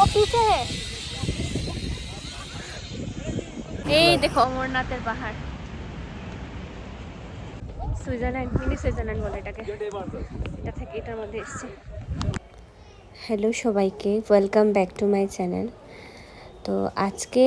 ও পিছে হে এই দেখো, অমরনাথের পাহাড়। সুইজারল্যান্ড, মিনি সুইজারল্যান্ড বলে এটাকে। এটা থেকে এটার মধ্যে এসছে। হ্যালো সবাইকে welcome back to my channel তো আজকে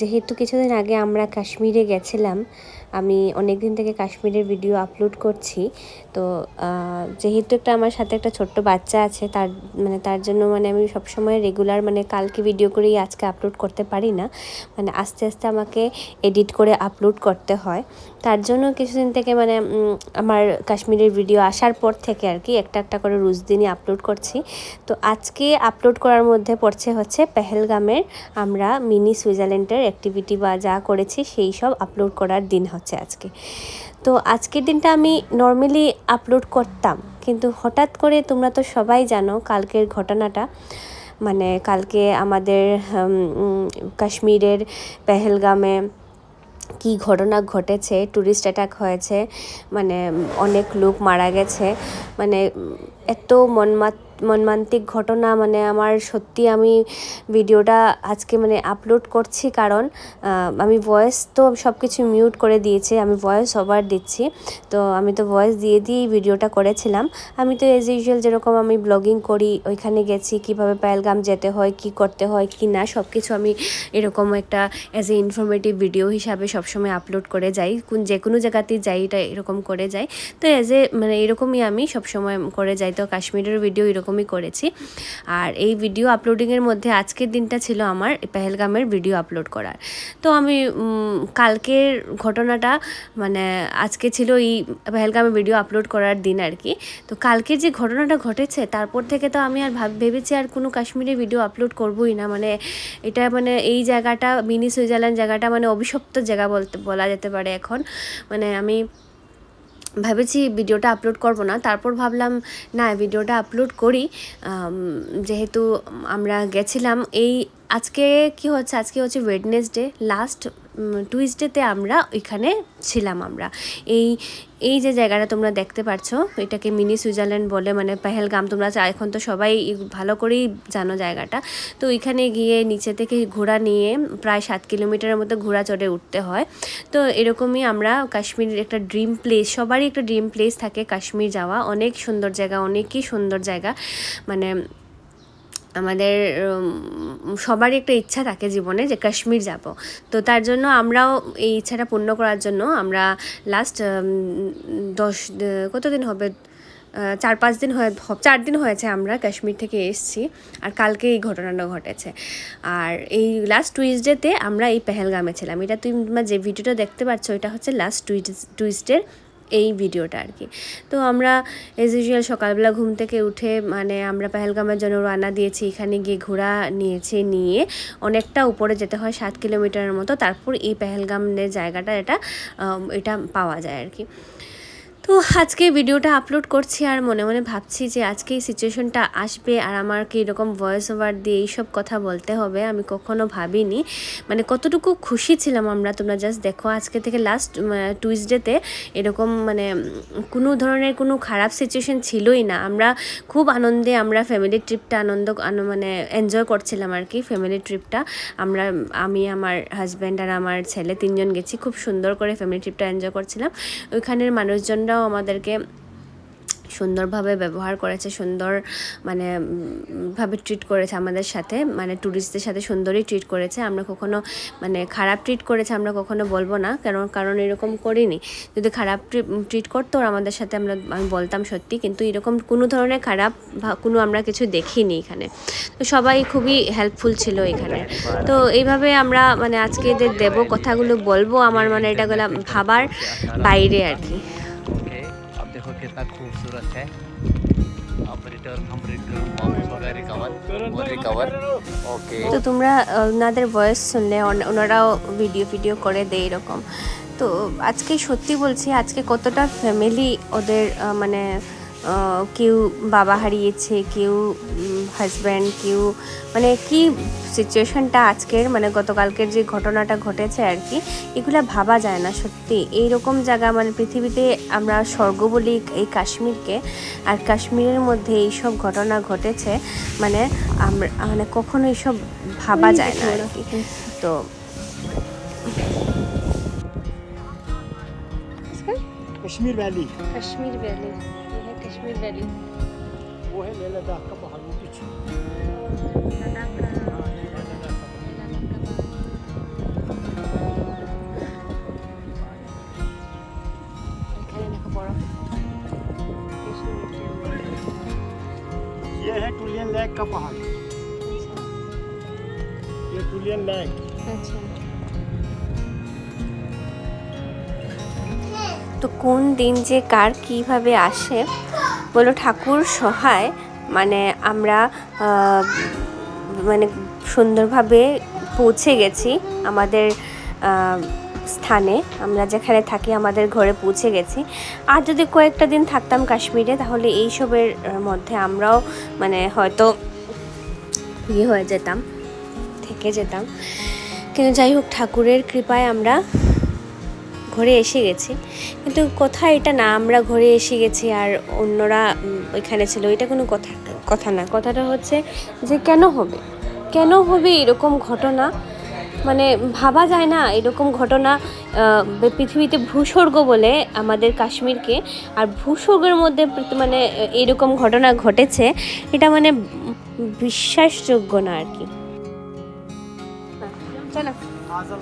যেহেতু কিছুদিন আগে আমরা কাশ্মীরে গেছিলাম আমি অনেক দিন থেকে কাশ্মীরের ভিডিও আপলোড করছি। তো যেহেতু একটা আমার সাথে একটা ছোট্ট বাচ্চা আছে, তার মানে তার জন্য মানে আমি সবসময় রেগুলার মানে কালকে ভিডিও করেই আজকে আপলোড করতে পারি না। মানে আস্তে আস্তে আমাকে এডিট করে আপলোড করতে হয়। তার জন্য কিছুদিন থেকে মানে আমার কাশ্মীরের ভিডিও আসার পর থেকে আর কি একটা একটা করে রোজ দিনই আপলোড করছি। তো আজকে আপলোড করার মধ্যে পড়ছে হচ্ছে পেহেলগামের আমরা মিনি সুইজারল্যান্ডের অ্যাক্টিভিটি বা যা করেছি সেই সব আপলোড করার দিন হচ্ছে। আজকে। তো আজকের দিনটা আমি নর্মালি আপলোড করতাম, কিন্তু হঠাৎ করে তোমরা তো সবাই জানো কালকের ঘটনাটা। মানে কালকে আমাদের কাশ্মীরের পেহেলগামে কি ঘটনা ঘটেছে ট্যুরিস্ট অ্যাটাক হয়েছে মানে অনেক লোক মারা গেছে। মানে এত মনমাত মর্মান্তিক ঘটনা মানে আমার সত্যি আমি ভিডিওটা আজকে মানে আপলোড করছি কারণ আমি ভয়েস তো সব কিছু মিউট করে দিয়েছি, আমি ভয়েস ওভার দিচ্ছি। তো আমি তো ভয়েস দিয়ে দিয়েই ভিডিওটা করেছিলাম। আমি তো এজ ইউজুয়াল যেরকম আমি ব্লগিং করি, ওইখানে গেছি, কীভাবে পেহেলগাম যেতে হয়, কি করতে হয়, কি না সব কিছু আমি এরকম একটা অ্যাজ এ ইনফরমেটিভ ভিডিও হিসাবে সবসময় আপলোড করে যাই। কোন যে কোনো জায়গাতেই যাই, এটা এরকম করে যাই। তো অ্যাজ এ মানে এরকমই আমি সবসময় করে যাই। তো কাশ্মীরের ভিডিও এরকমই করেছি। আর এই ভিডিও আপলোডিংয়ের মধ্যে আজকের দিনটা ছিল আমার পেহেলগামের ভিডিও আপলোড করার। তো আমি কালকের ঘটনাটা মানে আজকে ছিল এই পেহেলগামে ভিডিও আপলোড করার দিন আর কি। তো কালকের যে ঘটনাটা ঘটেছে, তারপর থেকে তো আমি আর ভাব, ভেবেছি আর কোনো কাশ্মীরে ভিডিও আপলোড করবোই না। মানে এটা মানে এই জায়গাটা, মিনি সুইজারল্যান্ড জায়গাটা মানে অভিশপ্ত জায়গা বলতে, বলা যেতে পারে এখন। মানে আমি ভেবেছি ভিডিওটা আপলোড করব না। তারপর ভাবলাম, না, ভিডিওটা আপলোড করি। যেহেতু আমরা গেছিলাম, এই আজকে কি হচ্ছে? আজকে হচ্ছে ওয়েডনেসডে লাস্ট টুইসডেতে আমরা ওইখানে ছিলাম আমরা। এই এই যে জায়গাটা তোমরা দেখতে পাচ্ছ এটাকে মিনি সুইজারল্যান্ড বলে মানে পেহেলগাম, তোমরা এখন তো সবাই ভালো করেই জানো জায়গাটা। তো ওইখানে গিয়ে নিচে থেকে ঘোড়া নিয়ে প্রায় সাত কিলোমিটারের মতো ঘোড়া চড়ে উঠতে হয়। তো এরকমই আমরা কাশ্মীরের একটা ড্রিম প্লেস সবারই একটা ড্রিম প্লেস থাকে কাশ্মীর যাওয়া। অনেক সুন্দর জায়গা, অনেকই সুন্দর জায়গা। মানে আমাদের সবারই একটা ইচ্ছা থাকে জীবনে যে কাশ্মীর যাব। তো তার জন্য আমরাও এই ইচ্ছাটা পূর্ণ করার জন্য আমরা লাস্ট দশ কতদিন হবে? চার পাঁচ দিন হয়ে চার দিন হয়েছে আমরা কাশ্মীর থেকে এসেছি আর কালকে এই ঘটনাটা ঘটেছে। আর এই লাস্ট টুইসডেতে আমরা এই পেহেলগামে ছিলাম। এটা তুমি যে ভিডিওটা দেখতে পাচ্ছ, এটা হচ্ছে লাস্ট টুইসডের এই ভিডিওটা আর কি। তো আমরা এজ ইউজুয়াল সকালবেলা ঘুম থেকে উঠে মানে আমরা পেহেলগামের জন্য রান্না দিয়েছি, এখানে গিয়ে ঘোরা নিয়েছে, নিয়ে অনেকটা উপরে যেতে হয় সাত কিলোমিটারের মতো, তারপর এই পেহেলগামের জায়গাটা, এটা এটা পাওয়া যায় আর কি। তো আজকে ভিডিওটা আপলোড করছি আর মনে মনে ভাবছি যে আজকে এই সিচুয়েশনটা আসবে আর আমাকে এরকম ভয়েস ওভার দিয়ে এইসব কথা বলতে হবে আমি কখনো ভাবিনি। মানে কতটুকু খুশি ছিলাম আমরা, তোমরা জাস্ট দেখো, আজকে থেকে লাস্ট টুইসডেতে এরকম মানে কোনো ধরনের কোনো খারাপ সিচুয়েশন ছিলই না। আমরা খুব আনন্দে আমরা ফ্যামিলি ট্রিপটা আনন্দ আন- মানে এনজয় করছিলাম আর কি ফ্যামিলি ট্রিপটা আমরা, আমি, আমার হাজব্যান্ড আর আমার ছেলে তিনজন গেছি, খুব সুন্দর করে ফ্যামিলি ট্রিপটা এনজয় করছিলাম। ওইখানের ওনারাও আমাদেরকে সুন্দরভাবে ব্যবহার করেছে, সুন্দর মানে ভাবে ট্রিট করেছে আমাদের সাথে মানে ট্যুরিস্টদের সাথে সুন্দরই ট্রিট করেছে। আমরা কখনো মানে খারাপ ট্রিট করেছে আমরা কখনো বলব না কারণ কারণ এরকম করিনি। যদি খারাপ ট্রিট করতো আমাদের সাথে আমরা, আমি বলতাম সত্যি, কিন্তু এরকম কোনো ধরনের খারাপ কোনো আমরা কিছু দেখিনি এখানে। তো সবাই খুবই হেল্পফুল ছিল এখানে। তো এইভাবে আমরা মানে আজকে এদের দেবো কথাগুলো বলব, আমার মানে এটাগুলো ভাবার বাইরে আর কি। कितना खूबसूरत है अब रिटर्न हम रिटर्न वापस हो गए रिकवर रिकवर ओके তো তোমরা আহ, ওনাদের ভয়েস শুনলে ওন- ওনারাও ভিডিও ভিডিও করে দেয় এরকম তো আজকে সত্যি বলছি আজকে কতটা ফ্যামিলি ওদের আহ, মানে আহ, কেউ বাবা হারিয়েছে কেউ হাজব্যান্ড কেউ মানে কি সিচুয়েশনটা আজকের মানে গতকালকের যে ঘটনাটা ঘটেছে আর কি এগুলো ভাবা যায় না সত্যি। এইরকম জায়গা মানে পৃথিবীতে আমরা স্বর্গ বলি এই কাশ্মীরকে। আর কাশ্মীরের মধ্যে এইসব ঘটনা ঘটেছে মানে আমরা মানে কখনো এইসব ভাবা যায় না আর কি। তো Kashmir valley Kashmir valley Kashmir valley वो है लेह लद्दाख का पहाड़ों की चोटी এখানে দেখো বরফ ये है टुलियन लेक का पहाड़ ये टुलियन लेक আচ্ছা তো কোন দিন যে কার কিভাবে আসে বলো ঠাকুর সহায় মানে আমরা মানে সুন্দরভাবে পৌঁছে গেছি আমাদের স্থানে। আমরা যেখানে থাকি আমাদের ঘরে পৌঁছে গেছি। আর যদি কয়েকটা দিন থাকতাম কাশ্মীরে, তাহলে এইসবের মধ্যে আমরাও মানে হয়তো ইয়ে হয়ে যেতাম, থেকে যেতাম। কিন্তু যাই হোক, ঠাকুরের কৃপায় আমরা ঘরে এসে গেছি। কিন্তু কোথায় এটা না আমরা ঘরে এসে গেছি আর অন্যরা ওইখানে ছিল এটা কোনো কথা কথা না। কথাটা হচ্ছে যে কেন হবে? কেন হবে এরকম ঘটনা? মানে ভাবা যায় না এরকম ঘটনা পৃথিবীতে ভূস্বর্গ বলে আমাদের কাশ্মীরকে। আর ভূস্বর্গের মধ্যে মানে এরকম ঘটনা ঘটেছে এটা মানে বিশ্বাসযোগ্য না আর কি। চলো आजा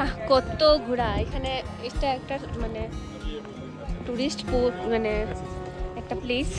না, কত ঘোরা। এখানে এটা একটা মানে টুরিস্ট মানে একটা প্লেস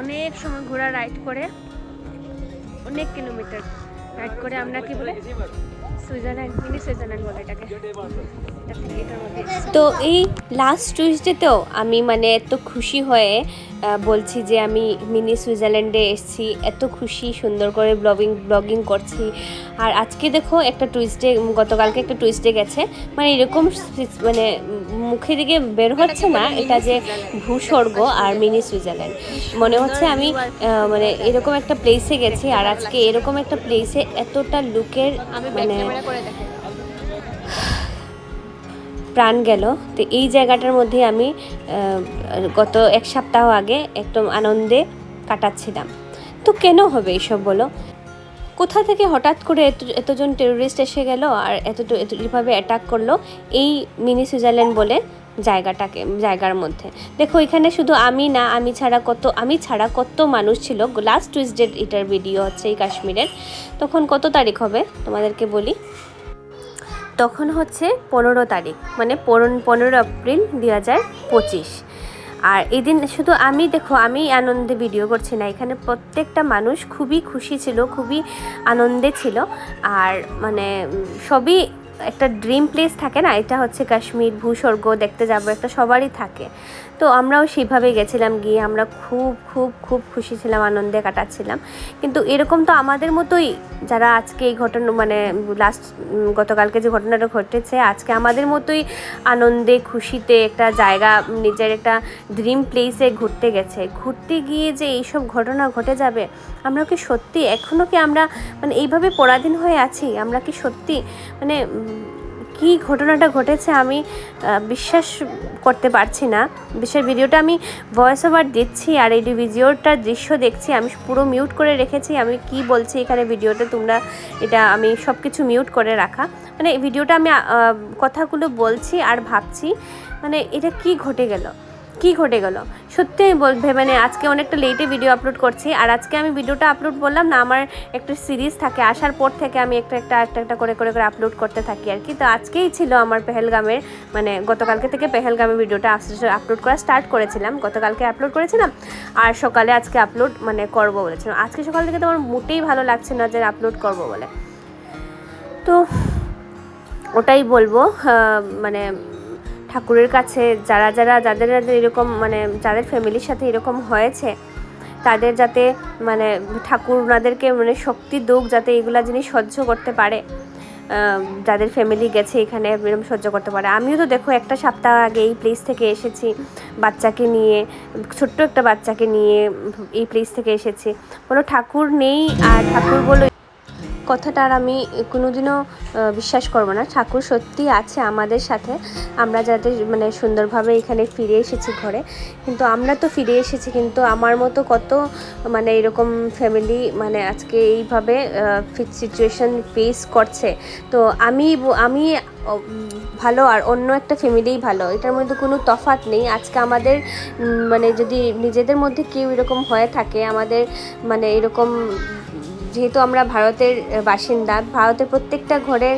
অনেক সময় ঘোড়া রাইড করে। অনেক কিলোমিটার রাইড করে আমরা কি বলে? সুইজারল্যান্ড মিনি সুইজারল্যান্ড বলে এটাকে। তো এই লাস্ট টুইসডেতেও আমি মানে এত খুশি হয়ে বলছি যে আমি মিনি সুইজারল্যান্ডে এসেছি এত খুশি সুন্দর করে ব্লগিং ব্লগিং করছি। আর আজকে দেখো একটা টুইসডে গতকালকে একটা টুইসডে গেছে। মানে এরকম মানে মুখে দিকে বের হচ্ছে না এটা যে ভূস্বর্গ আর মিনি সুইজারল্যান্ড। মনে হচ্ছে আমি মানে এরকম একটা প্লেসে গেছি আর আজকে এরকম একটা প্লেসে এতটা লুকের মানে প্রাণ গেল। তো এই জায়গাটার মধ্যে আমি গত এক সপ্তাহ আগে একদম আনন্দে কাটাচ্ছিলাম। তো কেন হবে এইসব বলো? কোথা থেকে হঠাৎ করে এত, এতজন টেরোরিস্ট এসে গেল আর এত এভাবে অ্যাটাক করল এই মিনি সুইজারল্যান্ড বলে জায়গাটাকে, জায়গার মধ্যে। দেখো, এখানে শুধু আমি না, আমি ছাড়া কত, আমি ছাড়া কত মানুষ ছিল। লাস্ট টুইসডে এটার ভিডিও হচ্ছে এই কাশ্মীরের। তখন কত তারিখ হবে? তোমাদেরকে বলি। তখন হচ্ছে পনেরো তারিখ মানে পনেরো এপ্রিল দু হাজার পঁচিশ। আর এদিন শুধু আমি দেখো, আমি আনন্দে ভিডিও করছি না, এখানে প্রত্যেকটা মানুষ খুবই খুশি ছিল, খুবই আনন্দে ছিল। আর মানে সবই একটা ড্রিম প্লেস থাকে না, এটা হচ্ছে কাশ্মীর ভূস্বর্গ, দেখতে যাব, একটা সবারই থাকে। তো আমরাও সেইভাবে গেছিলাম গিয়ে আমরা খুব খুব খুব খুশি ছিলাম, আনন্দে কাটাচ্ছিলাম। কিন্তু এরকম তো আমাদের মতোই যারা আজকে এই ঘটনা মানে লাস্ট গতকালকে যে ঘটনাটা ঘটেছে, আজকে আমাদের মতোই আনন্দে, খুশিতে একটা জায়গা, নিজের একটা ড্রিম প্লেসে ঘুরতে গেছে। ঘুরতে গিয়ে যে এইসব ঘটনা ঘটে যাবে, আমরা কি সত্যি? এখনও কি আমরা মানে এইভাবে পরাধীন হয়ে আছি? আমরা কি সত্যি? মানে কি ঘটনাটা ঘটেছে আমি বিশ্বাস করতে পারছি না। বিশেষ ভিডিওটা আমি ভয়েস ওভার দিচ্ছি আর এই ভিডিওটার দৃশ্য দেখছি, আমি পুরো মিউট করে রেখেছি। আমি কি বলছি এখানে ভিডিওতে তোমরা, এটা আমি সব কিছু মিউট করে রাখা। মানে ভিডিওটা আমি কথাগুলো বলছি আর ভাবছি মানে এটা কি ঘটে গেল? কি ঘটে গেল? সত্যি আমি বলবে মানে আজকে অনেকটা লেটে ভিডিও আপলোড করছি, আর আজকে আমি ভিডিওটা আপলোড বললাম না, আমার একটা সিরিজ থাকে, আসার পর থেকে আমি একটা একটা একটা একটা করে করে করে আপলোড করতে থাকি আর কি। তো আজকেই ছিল আমার পেহেলগামের মানে গতকালকে থেকে পেহেলগামের ভিডিওটা আপলোড করা স্টার্ট করেছিলাম। গতকালকে আপলোড করেছিলাম, আর সকালে আজকে আপলোড মানে করব বলেছিলাম। আজকে সকাল থেকে তো আমার মোটেই ভালো লাগছে না যে আপলোড করব বলে। তো ওটাই বলব মানে ঠাকুরের কাছে যারা যারা যাদের যাদের এরকম মানে যাদের ফ্যামিলির সাথে এরকম হয়েছে, তাদের যাতে মানে ঠাকুর ওনাদেরকে মানে শক্তি দোক যাতে এগুলা জিনিস সহ্য করতে পারে যাদের ফ্যামিলি গেছে এখানে এরকম সহ্য করতে পারে। আমিও তো দেখো একটা সপ্তাহ আগে এই প্লেস থেকে এসেছি, বাচ্চাকে নিয়ে, ছোট্ট একটা বাচ্চাকে নিয়ে এই প্লেস থেকে এসেছি। কোনো ঠাকুর নেই আর ঠাকুর বলে কথাটা আর আমি কোনোদিনও বিশ্বাস করব না। ঠাকুর সত্যি আছে আমাদের সাথে। আমরা যাতে মানে সুন্দরভাবে এখানে ফিরে এসেছি ঘরে। কিন্তু আমরা তো ফিরে এসেছি, কিন্তু আমার মতো কত মানে এরকম ফ্যামিলি মানে আজকে এইভাবে সিচুয়েশন ফেস করছে। তো আমি আমি ভালো আর অন্য একটা ফ্যামিলিই ভালো। এটার মধ্যে কোনো তফাৎ নেই। আজকে আমাদের মানে যদি নিজেদের মধ্যে কেউ এরকম হয়ে থাকে, আমাদের মানে এরকম যেহেতু আমরা ভারতের বাসিন্দা, ভারতের প্রত্যেকটা ঘরের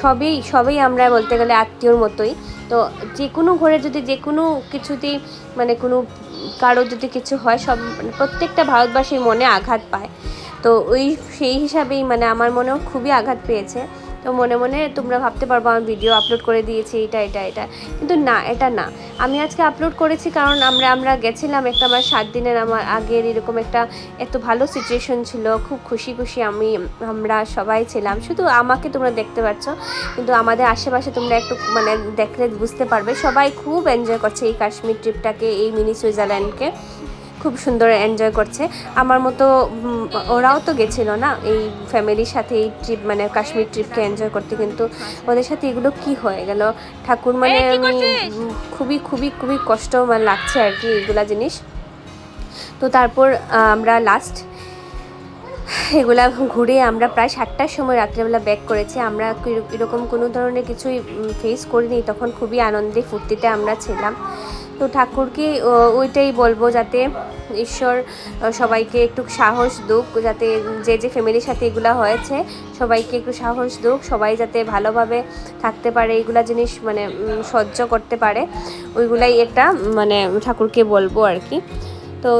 সবই সবই আমরা বলতে গেলে আত্মীয়র মতোই। তো যে কোনো ঘরে যদি যে কোনো কিছুতেই মানে কোনো কারও যদি কিছু হয়, সব মানে প্রত্যেকটা ভারতবাসীর মনে আঘাত পায়। তো ওই, সেই হিসাবেই মানে আমার মনেও খুবই আঘাত পেয়েছে। তো মনে মনে তোমরা ভাবতে পারব, আমি ভিডিও আপলোড করে দিয়েছি, এটা এটা এটা। কিন্তু না, এটা না। আমি আজকে আপলোড করেছি কারণ আমরা আমরা গেছিলাম একটা আমার সাত দিনের আমার আগের এরকম একটা এত ভালো সিচুয়েশন ছিল। খুব খুশি খুশি আমি, আমরা সবাই ছিলাম। শুধু আমাকে তোমরা দেখতে পাচ্ছ, কিন্তু আমাদের আশেপাশে তোমরা একটু মানে দেখলে বুঝতে পারবে, সবাই খুব এনজয় করছে এই কাশ্মীর ট্রিপটাকে এই মিনি সুইজারল্যান্ডকে খুব সুন্দর এনজয় করছে। আমার মতো ওরাও তো গেছিল না? এই ফ্যামিলির সাথে এই ট্রিপ মানে কাশ্মীর ট্রিপকে এনজয় করতে। কিন্তু ওদের সাথে এগুলো কি হয়ে গেল? ঠাকুর মানে আমি খুবই খুবই খুবই কষ্ট মানে লাগছে আর কি এগুলা জিনিস। তো তারপর আমরা লাস্ট এগুলা ঘুরে আমরা প্রায় সাতটার সময় রাত্রেবেলা ব্যাক করেছি। আমরা এরকম কোনো ধরনের কিছুই ফেস করিনি। তখন খুবই আনন্দে ফুর্তিতে আমরা ছিলাম। তো ঠাকুরকে ওইটাই বলব যাতে ঈশ্বর সবাইকে একটু সাহস দুক, যাতে যে যে ফ্যামিলির সাথে এগুলো হয়েছে, সবাইকে একটু সাহস দুক, সবাই যাতে ভালোভাবে থাকতে পারে এইগুলা জিনিস মানে সহ্য করতে পারে, ওইগুলাই একটা মানে ঠাকুরকে বলব আর কি। তো